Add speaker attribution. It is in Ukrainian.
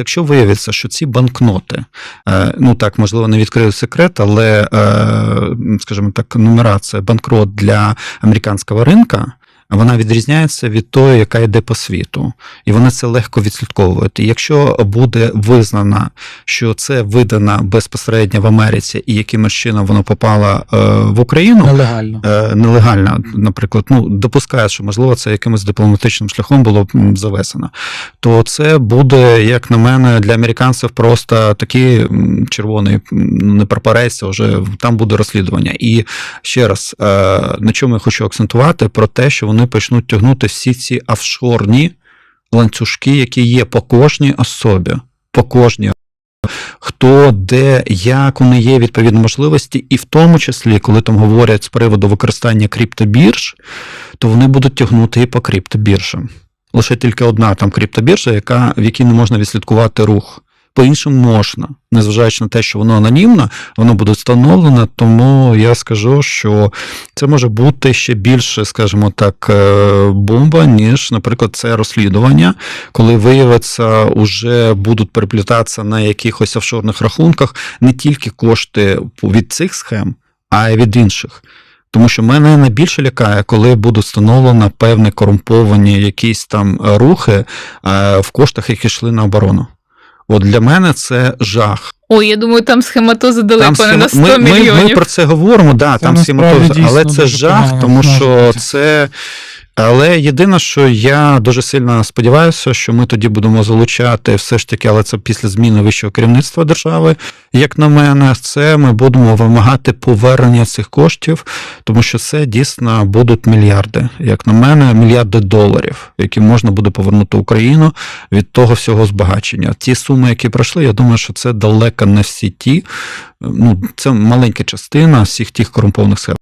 Speaker 1: Якщо виявиться, що ці банкноти, е, ну так, можливо, не відкрию секрет, але, е, скажімо так, нумерація банкрот для американського ринка. Вона відрізняється від тої, яка йде по світу, і вони це легко відслідковують. І якщо буде визнано, що це видано безпосередньо в Америці, і якимось чином воно попало е, в Україну,
Speaker 2: Нелегально.
Speaker 1: е, нелегально, наприклад, ну допускає, що можливо це якимось дипломатичним шляхом було завезено, то це буде, як на мене, для американців просто такий червоний м, не прапорець, а вже там буде розслідування. І ще раз, е, на чому я хочу акцентувати про те, що вони почнуть тягнути всі ці офшорні ланцюжки, які є по кожній особі, по кожній хто, де, як вони є відповідні можливості, і в тому числі, коли там говорять з приводу використання криптобірж, то вони будуть тягнути і по криптобіржам. Лише тільки одна там криптобіржа, яка, в якій не можна відслідкувати рух. По-іншому можна, незважаючи на те, що воно анонімно, воно буде встановлено, тому я скажу, що це може бути ще більше, скажімо так, е, бомба, ніж, наприклад, це розслідування, коли виявиться, уже будуть переплітатися на якихось офшорних рахунках не тільки кошти від цих схем, а й від інших. Тому що мене найбільше лякає, коли буде встановлено певні корумповані якісь там рухи е, в коштах, які йшли на оборону. От для мене це жах.
Speaker 3: Ой, я думаю, там схематози далеко
Speaker 1: Там
Speaker 3: не на 100
Speaker 1: ми, ми,
Speaker 3: мільйонів.
Speaker 1: ми про це говоримо, да,
Speaker 2: Це
Speaker 1: там схематози, але це жах, тому що це. Але єдине, що я дуже сильно сподіваюся, що ми тоді будемо залучати все ж таки, але це після зміни вищого керівництва держави, як на мене, це ми будемо вимагати повернення цих коштів, тому що це дійсно будуть мільярди, як на мене, мільярди доларів, які можна буде повернути Україну від того всього збагачення. Ті суми, які пройшли, я думаю, що це далеко не всі ті. Ну, це маленька частина всіх тих корумпованих схем.